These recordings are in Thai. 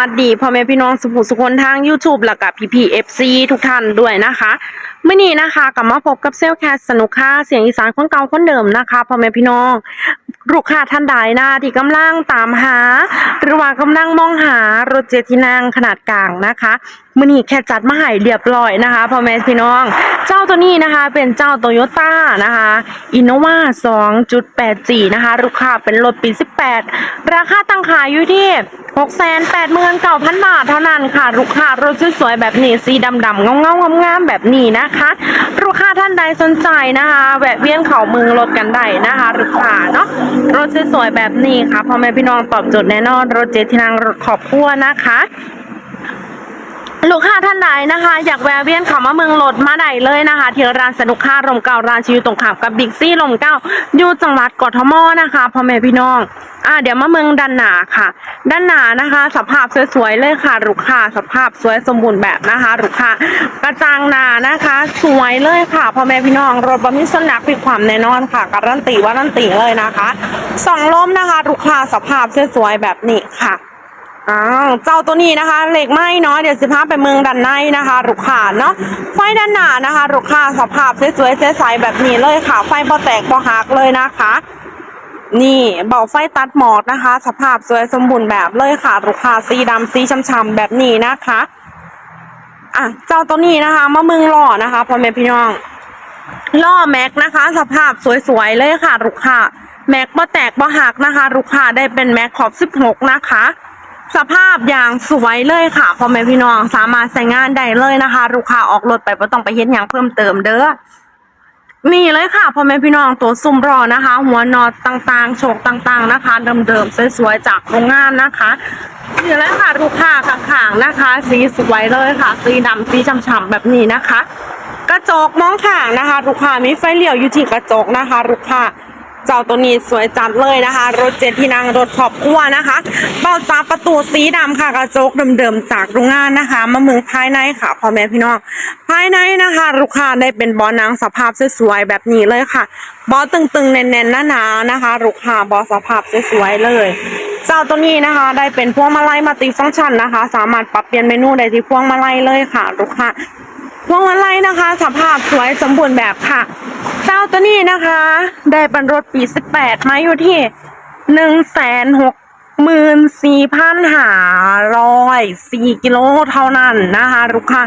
วัสดีพ่อแม่พี่น้องสุภูสุคนทาง YouTube และกับพี่พีเอฟซีทุกท่านด้วยนะคะเมื่อนี้นะคะกลับมาพบกับเซลลแคสสนุกค่าเสียงอีสานคนเก่าคนเดิมนะคะพ่อแม่พี่น้องลูกค้าท่านใดนะที่กำลังตามหา หรือว่ากำลังมองหารถเจตที่นั่งขนาดกลางนะคะมื่อนี้แค่จัดมาให้เรียบร้อยนะคะพ่อแม่พี่น้อง เจ้าตัวนี้นะคะเป็นเจ้าโตโยต้านะคะอินโนวา 2.8G นะคะลูกค้าเป็นรถปี 18 ราคาตั้งขายอยู่ที่ 689,000 บาทเท่านั้นค่ะ ลูกค้ารถสวยๆแบบนี้สีดำๆเงาๆงามๆแบบนี้นะคะ ลูกค้าท่านใดสนใจนะคะ แวะเวียนเข่ามืองรถกันได้นะคะลูกค้าเนาะรถสวยๆแบบนี้ค่ะพ่อแม่พี่น้องตอบโจทย์แน่นอนรถเจ็ตที่นั่งรถขอบครัวนะคะ ลูกค้าท่านใดนะคะ อยากแวะเวียนเข้ามาเมืองรถมาได้เลยนะคะที่ร้านสนุกค่ารมเก่าร้านชิวตรงขามกับบิ๊กซี่ลมเก้าอยู่จังหวัดกทมนะคะพ่อแม่พี่น้องอ่าเดี๋ยวมาเมืองด้านหนาค่ะ ด้านหนานะคะ สภาพสวยๆเลยค่ะลูกค้าสภาพสวยสมบูรณ์แบบนะคะลูกค้ากระจังหนานะคะ สวยเลยค่ะพ่อแม่พี่น้องรถบะมิสนักมีความแน่นอนค่ะการันตีว่ารันตีเลยนะคะสองล้มนะคะลูกค้าสภาพสวยๆแบบนี้ค่ะ อ้าวเจ้าตัวนี้นะคะ เหล็กไหมเนาะเดี๋ยวสิพาไปเมืองด้านในนะคะลูกค้าเนาะไฟด้านหน้านะคะลูกค้าสภาพสวยๆใสๆแบบนี้เลยค่ะ ไฟบ่แตกบ่หักเลยนะคะ นี่เบาไฟตัดหมอดนะคะ สภาพสวยสมบูรณ์แบบเลยค่ะลูกค้าสีดำสีช้ำๆแบบนี้นะคะอะเจ้าตัวนี้นะคะมะมึงหล่อนะคะพ่อแม่พี่น้องล่อแม็กนะคะ สภาพสวยๆเลยค่ะลูกค้าแม็กบ่แตกบ่หักนะคะลูกค้าได้เป็นแม็กขอบ16นะคะ สภาพอย่างสวยเลยค่ะพ่อแม่พี่น้องสามารถใช้งานได้เลยนะคะ ลูกค้าออกรถไปไม่ต้องไปเฮ็ดหยังเพิ่มเติมเด้อนี่เลยค่ะพ่อแม่พี่น้องตัวซุ่มรอนะคะ หัวนอตต่างๆโชคต่างๆนะคะ เดิมๆสวยๆจากโรงงานนะคะนี่เลยค่ะลูกค้าข้างๆนะคะ สีสวยเลยค่ะสีดำสีฉ่ำๆแบบนี้นะคะ กระจกมองข้างนะคะลูกค้ามีไฟเลี้ยวอยู่ที่กระจกนะคะลูกค้า เจ้าตัวนี้สวยจัดเลยนะคะ รถเจ็ดที่นั่งรถขอบครัวนะคะ เบ้าจ้าประตูสีดำค่ะกระจกเดิมๆจากโรงงานนะคะ มาเมืองภายในค่ะพ่อแม่พี่น้อง ภายในนะคะ ลูกค้าได้เป็นบอนังสภาพสวยๆแบบนี้เลยค่ะ บอตึงๆแน่นๆหนาๆนะคะ ลูกค้าบอสภาพสวยๆเลย เจ้าตัวนี้นะคะ ได้เป็นพวงมาลัยมัลติฟังก์ชันนะคะ สามารถปรับเปลี่ยนเมนูได้ที่พวงมาลัยเลยค่ะ ลูกค้า พวงมาลัยนะคะ สภาพสวยสมบูรณ์แบบค่ะเจ้าตัวนี้นะคะ ได้เป็นรถปี 18 มาอยู่ที่1 6 4 5 0 4กิโลเท่านั้นนะคะลูกค้า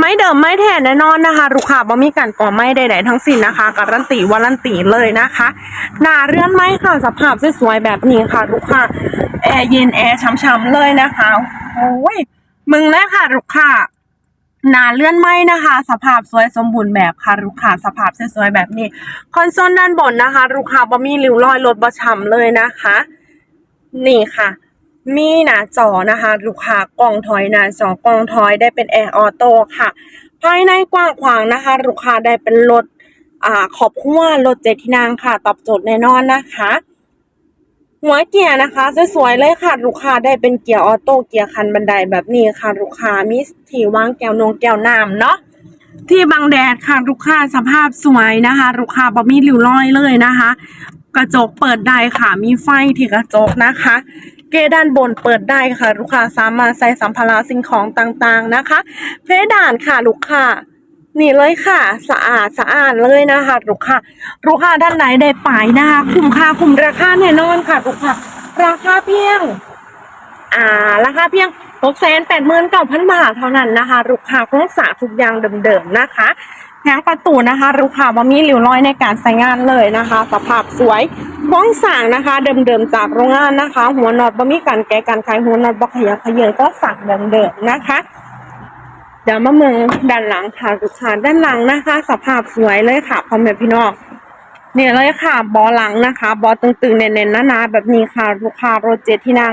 ไม่เดิมไม่แท้แน่นอนนะคะลูกค้าบ่มีการก่อไม่ใดๆทั้งสิ้นนะคะการันตีวารันตีเลยนะคะ หน้าเรือนไม้ค่ะสภาพสวยๆแบบนี้ค่ะลูกค้าแอร์เย็นแอร์ช้ำๆเลยนะคะโอ้ยมึงเลยค่ะลูกค้า หนาเลื่อนไหมนะคะ สภาพสวยสมบูรณ์แบบค่ะลูกค้าสภาพสวยๆแบบนี้ คอนโซลด้านบนนะคะลูกค้าบ่มีริ้วรอยรถบ่ช้ำเลยนะคะ นี่ค่ะ มีหน้าจอนะคะ ลูกค้ากล้องถอยหน้าจอกล้องถอยได้เป็นแอร์ออโต้ค่ะ ภายในกว้างขวางนะคะ ลูกค้าได้เป็นรถอ่าขอบคัวรถเจ็ดที่นั่งค่ะ ตอบโจทย์แน่นอนนะคะ หัวเกียร์นะคะสวยๆเลยค่ะลูกค้าได้เป็นเกียร์ออโต้เกียร์คันบันไดแบบนี้ค่ะลูกค้ามีที่วางแก้วนงแก้วน้ำเนาะที่บังแดดค่ะลูกค้าสภาพสวยนะคะ ลูกค้าบ่มีริ้วรอยเลยนะคะ กระจกเปิดได้ค่ะมีไฟที่กระจกนะคะ เกรด้านบนเปิดได้ค่ะ ลูกค้าสามารถใส่สัมภาระสิ่งของต่างๆนะคะ เพดานค่ะลูกค้า นี่เลยค่ะ สะอาดสะอาดเลยนะคะลูกค้าลูกค้าด้านไหนได้ปลายนะคะคุ้มค่าคุ้มราคาแน่นอนค่ะลูกค้าราคาเพียง อ่าราคาเพียงหกแสนแปดหมื่นเก้าพันบาทเท่านั้นนะคะลูกค้าคงสาทุกอย่างเดิมๆนะคะแผงประตูนะคะลูกค้าว่ามีริ้วรอยในการใช้งานเลยนะคะ สภาพสวยโครงสร้างนะคะ เดิมๆจากโรงงานนะคะ หัวน็อตบ่มีการแก้การขายหัวน็อตบ่ขยับขยื่นก็สั่งเดิมๆนะคะ ดี๋ยวมาเมืองด้านหลังค่ะลูกค้าด้านหลังนะคะ สภาพสวยเลยค่ะพ่อแม่พี่น้องเนี่ยเลยค่ะบอหลังนะคะ บอตึงๆเน้นๆหนาๆแบบนี้ค่ะลูกค้ารถเจ็ดที่นั่ง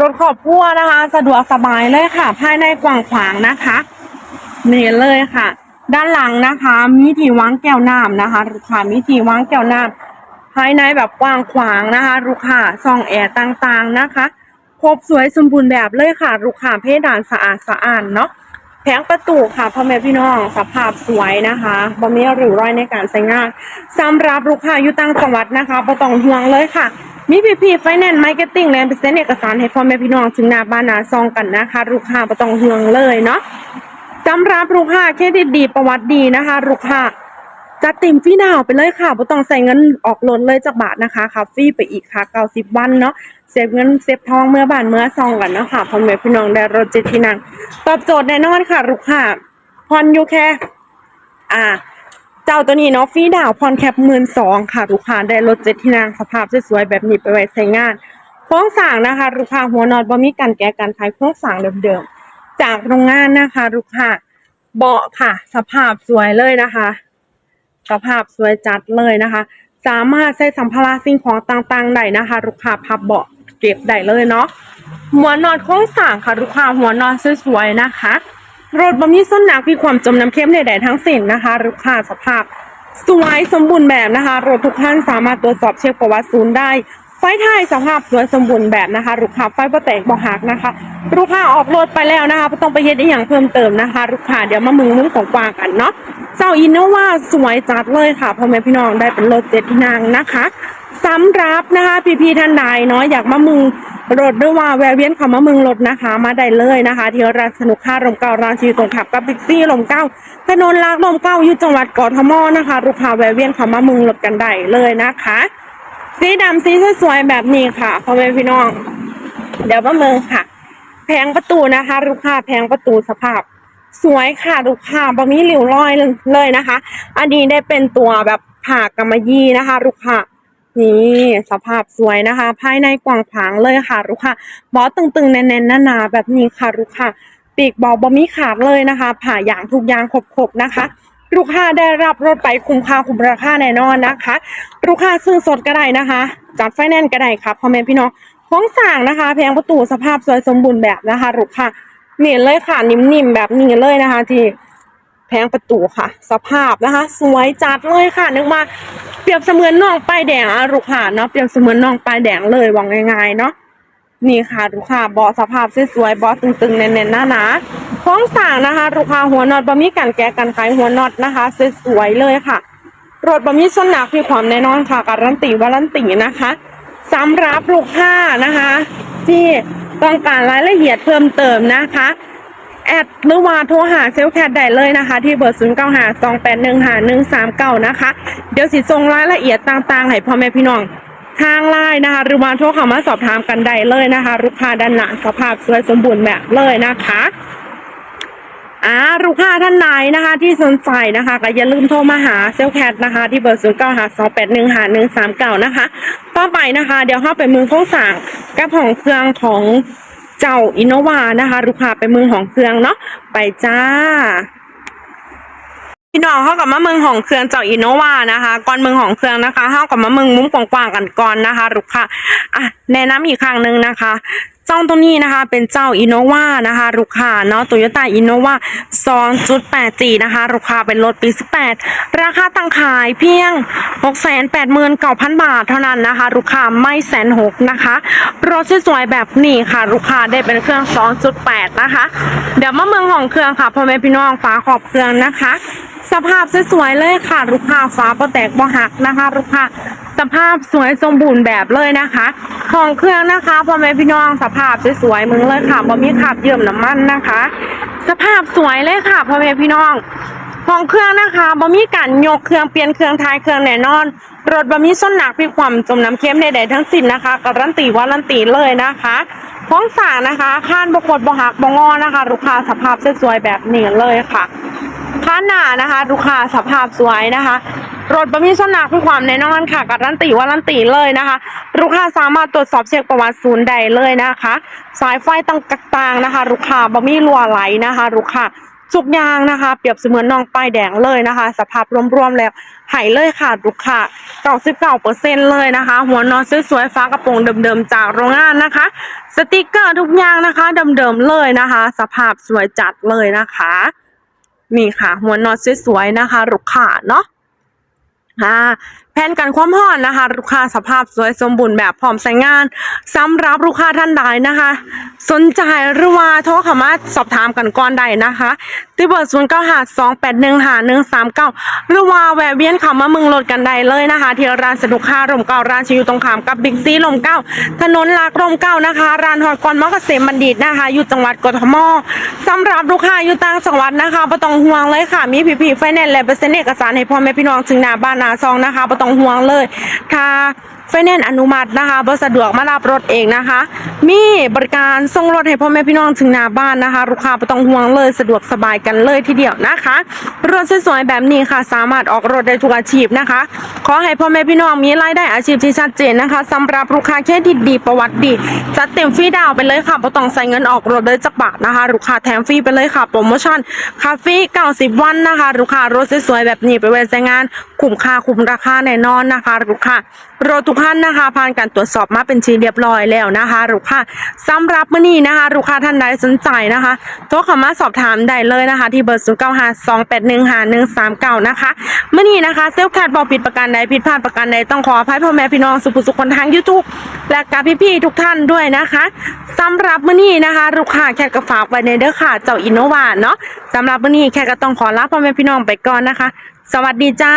รถครอบครัวนะคะ สะดวกสบายเลยค่ะ ภายในกว้างขวางนะคะเนี่ยเลยค่ะ ด้านหลังนะคะ มีที่วางแก้วน้ำนะคะลูกค้ามีที่วางแก้วน้ำภายในแบบกว้างขวางนะคะลูกค้าซองแอร์ต่างๆนะคะครบสวยสมบูรณ์แบบเลยค่ะลูกค้าเพดานสะอาดสะอาดเนาะ แผงประตูค่ะพ่อแม่พี่น้องสภาพสวยนะคะบ่มีริ้วรอยในการใช้งานสำหรับลูกค้าอยู่ต่างจังหวัดนะคะบ่ต้องห่วงเลยค่ะ มีพีพีไฟแนนซ์มาร์เก็ตติ้งแลนด์เป็นเซ็นเอกสารให้พ่อแม่พี่น้องถึงหน้าบ้านหนาซองกันนะคะ ลูกค้าบ่ต้องห่วงเลยเนาะสำหรับลูกค้าเครดิตดีประวัติดีนะคะ ลูกค้า จัดเต็มฟรีดาวไปเลยค่ะบ่ต้องใส่เงินออกรถเลยจากบาทนะคะค่ะฟรีไปอีกค่ะ90วันเนาะเซฟเงินเซฟทองเมื่อบานเมื่อซองกันเนาะค่ะพ่อแม่พี่น้องได้รถเจ็ดที่นั่งตอบโจทย์แน่นอนค่ะลูกค้าผ่อนอยู่แค่อ่าเจ้าตัวนี้เนาะฟรีดาวน์ผ่อนแคปหมื่นสองค่ะลูกค้าได้รถเจ็ดที่นั่งสภาพสวยๆแบบนี้ไปไว้ใช้งานโครงสางนะคะลูกค้าหัวนอนบ่มีการแก้การขายโครงสางเดิมๆจากโรงงานนะคะลูกค้าเบาะค่ะ สภาพสวยเลยนะคะ สภาพสวยจัดเลยนะคะ สามารถใส่สัมภาระสิ่งของต่างๆได้นะคะ ลูกค้าพับเบาะเก็บได้เลยเนาะหัวนอนโคงสางค่ะลูกค้าหัวนอนสวยๆนะคะรถบะมีส้นหนักมีความจมน้ำเข้มใดๆทั้งสิ้นนะคะลูกค้าสภาพสวยสมบูรณ์แบบนะคะรถทุกท่านสามารถตรวจสอบเช็คประวัติศูนย์ได้ ท้ายสภาพสวยสมบูรณ์แบบนะคะลูกค้าไฟบ่แตกบ่หักนะคะลูกค้าออกรถไปแล้วนะคะต้องไปเฮ็ดอีกอย่างเพิ่มเติมนะคะลูกค้าเดี๋ยวมามึงมุ้งของกวางกันเนาะเจ้าอินโนวาสวยจัดเลยค่ะพ่อแม่พี่น้องได้เป็นรถเจ็ดที่นั่งนะคะสำหรับนะคะพี่ๆท่านใดเนาะอยากมามึงรถด้วยว่าแวะเวียนขามามึงรถนะคะ มาได้เลยนะคะที่ร้านสนุกค่ารมเก้าร้านชีตรงขับกับบิ๊กซี่ลมเก้าถนนลากลมเก้าอยู่จังหวัดกทมนะคะลูกค้าแวะเวียนขามามึงรถกันได้เลยนะคะ สีดำสีสวยๆแบบนี้ค่ะพ่อแม่พี่น้อง เดี๋ยวมาเมืองค่ะแผงประตูนะคะลูกค้าแผงประตูสภาพ สวยค่ะลูกค้าบะมีริ้วรอยเลยนะคะ อันนี้ได้เป็นตัวแบบผ่ากำมะยี่นะคะ ลูกค้านี่สภาพสวยนะคะ ภายในกว้างขวางเลยค่ะลูกค้าบอสตึงๆแน่นๆหนาๆแบบนี้ค่ะลูกค้าปีกเบาบะมีขาดเลยนะคะ ผ่าอย่างทุกอย่างครบๆนะคะ ลูกค้าได้รับรถไปคุ้มค่าคุ้มราคาแน่นอนนะคะ ลูกค้าซื้อสดก็ได้นะคะ จัดไฟแนนซ์ก็ได้ค่ะพ่อแม่พี่น้องโครงสร้างนะคะแผงประตูสภาพสวยสมบูรณ์แบบนะคะลูกค้าเนี่เลยค่ะนิ่มๆแบบนี้เลยนะคะ ที่แผงประตูค่ะ สภาพนะคะ สวยจัดเลยค่ะ นึกว่าเปรียบเสมือนน่องป้ายแดงอะลูกค้าเนาะเปรียบเสมือนน่องป้ายแดงเลยว่าง่ายๆเนาะนี่ค่ะลูกค้าเบาะสภาพสวยๆเบาะตึงๆแน่นๆหนาๆ โครงสางนะคะ ลูกค้าหัวน็อตบะมี่กันแกะกันขายหัวน็อตนะคะสวยๆเลยค่ะรถบะมีส้นหนักมีความแน่นอนค่ะ การันตีวารันตีนะคะสำหรับลูกค้านะคะ ที่ต้องการรายละเอียดเพิ่มเติมนะคะ แอดหรือว่าโทรหาเซลลแคทได้เลยนะคะ ที่เบอร์0 9 5 2 8 1 5 1 3 9นะคะ เดี๋ยวสิส่งรายละเอียดต่างๆให้พ่อแม่พี่น้องทางไลน์นะคะหรือว่าโทรเข้ามาสอบถามกันได้เลยนะคะ ลูกค้าด้านหน้าสภาพสวยสมบูรณ์แบบเลยนะคะ อ่าลูกค้าท่านใดนนะคะ ที่สนใจนะคะ ก็อย่าลืมโทรมาหาเซลแคทนะคะ ที่เบอร์0 9 5 2 8 1 5 1 3 9นะคะ ต่อไปนะคะ เดี๋ยวเข้าไปมือโค้งสั่งกับของเครื่องของเจ้าอินโนวานะคะลูกค้าไปมือของเครื่องเนาะไปจ้าพี่น้องเข้ากับมะเมืองของเครื่องเจ้าอินโนวานะคะก่อนเมืองของเครื่องนะคะเข้ากับมะเมืองมุ้งกว้างๆกันก่อนนะคะลูกค้าอะแนะนำอีกครั้งหนึ่งนะคะ เจ้าตัวนี้นะคะเป็นเจ้าอินโนวานะคะลูกค้าเนาะโตโยต้าอินโนวา 2.8G นะคะลูกค้าเป็นรถปี 18 ราคาตั้งขายเพียง 689,000 บาทเท่านั้นนะคะ ลูกค้าไม่แสนหกนะคะรถสวยๆแบบนี้ค่ะ ลูกค้าได้เป็นเครื่อง 2.8 นะคะ เดี๋ยวมาเมืองของเครื่องค่ะพ่อแม่พี่น้องฟ้าขอบเครื่องนะคะ สภาพสวยๆเลยค่ะ ลูกค้าฟ้าบ่แตกบ่หักนะคะ ลูกค้า สภาพสวยสมบูรณ์แบบเลยนะคะของเครื่องนะคะพ่อแม่พี่น้องสภาพสวยๆมึงเลยค่ะบ่มีขับเยิ่มน้ำมันนะคะ สภาพสวยเลยค่ะพ่อแม่พี่น้องของเครื่องนะคะบ่มีการยกเครื่องเปลี่ยนเครื่องท้ายเครื่องแน่นอนรถบ่มีส้นหนักมีความจมน้ำเค็มใดๆทั้งสิ้นนะคะการันตีว่ารันตีเลยนะคะของสางนะคะข้านบกดบหักบงอนะคะลูกค้าสภาพสวยๆแบบนี้เลยค่ะข้างหน้านะคะลูกค้าสภาพสวยนะคะ รถบะมีส้นหนักมีความแน่นอนค่ะการันตีว่ารันตีเลยนะคะ ลูกค้าสามารถตรวจสอบเช็คประวัติศูนย์ใดเลยนะคะ สายไฟต่างๆนะคะ ลูกค้าบะมีรัวไหลนะคะ ลูกค้าทุกยางนะคะ เปรียบเสมือนน้องป้ายแดงเลยนะคะ สภาพรวมๆแล้วหายเลยค่ะลูกค้า99เปอร์เซ็นเลยนะคะ หัวนอนสวยๆฟ้ากระโปรงเดิมๆจากโรงงานนะคะ สติกเกอร์ทุกอย่างนะคะเดิมๆเลยนะคะ สภาพสวยจัดเลยนะคะนี่ค่ะ หัวนอนสวยๆนะคะลูกค้าเนาะ อ่า แผนกันความร้อนนะคะ ลูกค้าสภาพสวยสมบูรณ์แบบพร้อมใช้งานสำหรับลูกค้าท่านใดนะคะ สนใจหรือว่าโทรเข้ามาสอบถามกันก่อนได้นะคะที่เบอร์ศูนย์เก้าห้าสองแปดหนึ่งห้าหนึ่งสามเก้าหรือว่าแวะเวียนเข้ามาเมืองรถกันได้เลยนะคะที่ร้านสนุกค่าร่มเก้าร้านชิวตรงขามกับบิ๊กซีลมเก้าถนนลากร่มเก้านะคะร้านหอดกอนมอเกษมบัณฑิตนะคะ อยู่จังหวัดกทมสำหรับลูกค้าอยู่ต่างจังหวัดนะคะไม่ต้องห่วงเลยค่ะมีพีพีไฟแนนซ์และเปอร์เซ็นต์เอกสารให้พ่อแม่พี่น้องถึงหน้าบ้านหน้าซองนะคะไม่ต้องห่วงเลย ค่ะ ไฟแนนซ์อนุมัตินะคะบสะดวกมารับรถเองนะคะ มีบริการส่งรถให้พ่อแม่พี่น้องถึงหน้าบ้านนะคะลูกค้าไม่ต้องห่วงเลยสะดวกสบายกันเลยทีเดียวนะคะ รถสวยๆแบบนี้ค่ะ สามารถออกรถได้ทุกอาชีพนะคะ ขอให้พ่อแม่พี่น้องมีรายได้อาชีพที่ชัดเจนนะคะสำหรับลูกค้าเครดิตดีประวัติดีจัดเต็มฟรีดาวไปเลยค่ะไม่ต้องใส่เงินออกรถเลยจักบาทนะคะลูกค้าแถมฟรีไปเลยค่ะโปรโมชั่นคาเฟ่90 วันนะคะลูกค้ารถสวยๆแบบนี้ไปไว้ใช้งานคุ้มค่าคุ้มราคาแน่นอนนะคะลูกค้ารถทุกท่านนะคะ ผ่านการตรวจสอบมาเป็นทีเรียบร้อยแล้วนะคะลูกค้าสำหรับมื้อนี้นะคะลูกค้าท่านใดสนใจนะคะโทรเข้ามาสอบถามได้เลยนะคะ ที่เบอร์ 0 9 5 2 8 1 5 1 3 9 นะคะมื้อนี้นะคะเซลล์แคทบอกผิดประการใดผิดพลาดประการใดต้องขออภัยพ่อแม่พี่น้องสุภุสุคนทาง YouTube และกับพี่ๆทุกท่านด้วยนะคะสำหรับมื้อนี้นะคะลูกค้าแคทก็ฝากไว้ในเด้อค่ะเจ้าอินโนวาเนาะสำหรับมื้อนี้แคทก็ต้องขอลาพ่อแม่พี่น้องไปก่อนนะคะ สวัสดีจ้า